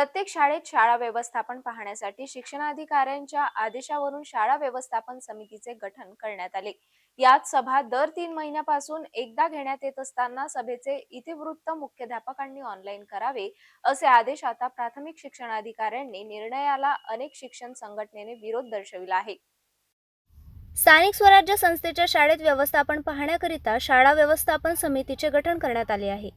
प्रत्येक शाळेत शाळा व्यवस्थापन पाहण्यासाठी शिक्षणाधिकाऱ्यांच्या आदेशावरून शाळा व्यवस्थापन समितीचे गठन करण्यात आले. यात सभा दर तीन महिन्यापासून एकदा घेण्यात येत असताना सभेचे इतिवृत्त मुख्याध्यापकांनी ऑनलाईन करावे असे आदेश आता प्राथमिक शिक्षणाधिकाऱ्यांनी निर्णयाला अनेक शिक्षण संघटनेने विरोध दर्शविला आहे. स्थानिक स्वराज्य संस्थेच्या शाळेत व्यवस्थापन पाहण्याकरिता शाळा व्यवस्थापन समितीचे गठन करण्यात आले आहे.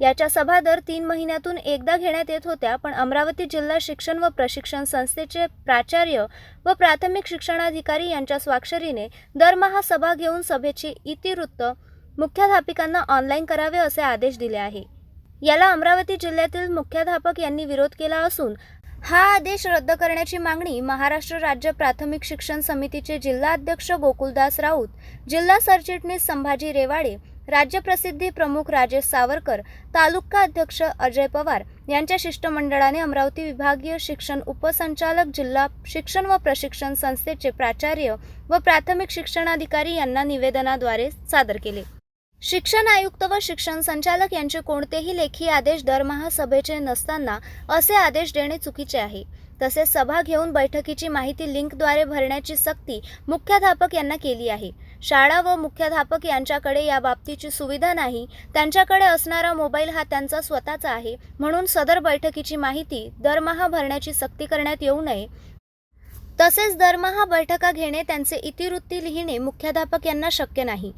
याच्या सभा दर तीन महिन्यातून एकदा घेण्यात येत होत्या पण अमरावती जिल्हा शिक्षण व प्रशिक्षण संस्थेचे प्राचार्य व प्राथमिक शिक्षणाधिकारी यांच्या स्वाक्षरीने दरमहा सभा घेऊन सभेचे इतिवृत्त मुख्याध्यापिकांना ऑनलाईन करावे असे आदेश दिले आहे. याला अमरावती जिल्ह्यातील मुख्याध्यापक यांनी विरोध केला असून हा आदेश रद्द करण्याची मागणी महाराष्ट्र राज्य प्राथमिक शिक्षण समितीचे जिल्हाध्यक्ष गोकुलदास राऊत जिल्हा सरचिटणीस संभाजी रेवाडे राज्य प्रसिद्धी प्रमुख राजेश सावरकर तालुका अध्यक्ष अजय पवार यांच्या शिष्टमंडळाने अमरावती विभागीय शिक्षण उपसंचालक जिल्हा शिक्षण व प्रशिक्षण संस्थेचे प्राचार्य व प्राथमिक शिक्षणाधिकारी यांना निवेदनाद्वारे सादर केले. शिक्षण आयुक्त व शिक्षण संचालक यांचे कोणतेही लेखी आदेश दरमहा सभेचे नसताना असे आदेश देणे चुकीचे आहे. तसेच सभा घेऊन बैठकीची माहिती लिंकद्वारे भरण्याची सक्ती मुख्याध्यापक यांना केली आहे. शाळा व मुख्याध्यापक यांच्याकडे या बाबतीची सुविधा नाही. त्यांच्याकडे असणारा मोबाईल हा त्यांचा स्वतःचा आहे. म्हणून सदर बैठकीची माहिती दरमहा भरण्याची सक्ती करण्यात येऊ नये. तसेच दरमहा बैठका घेणे त्यांचे इतिवृत्ती लिहिणे मुख्याध्यापक यांना शक्य नाही.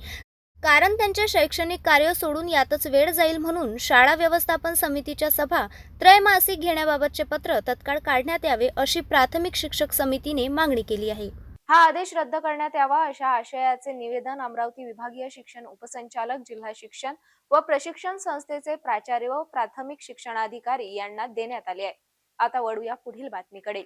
कारण त्यांचे शैक्षणिक कार्य सोडून यातच वेळ जाईल म्हणून शाळा व्यवस्थापन समितीच्या सभा त्रैमासिक घेण्याबाबतचे पत्र तत्काळ काढण्यात यावे अशी प्राथमिक शिक्षक समितीने मागणी केली आहे. हा आदेश रद्द करण्यात यावा अशा आशयाचे निवेदन अमरावती विभागीय शिक्षण उपसंचालक जिल्हा शिक्षण व प्रशिक्षण संस्थेचे प्राचार्य व प्राथमिक शिक्षणाधिकारी यांना देण्यात आले आहे. आता वळूया पुढील बातमीकडे.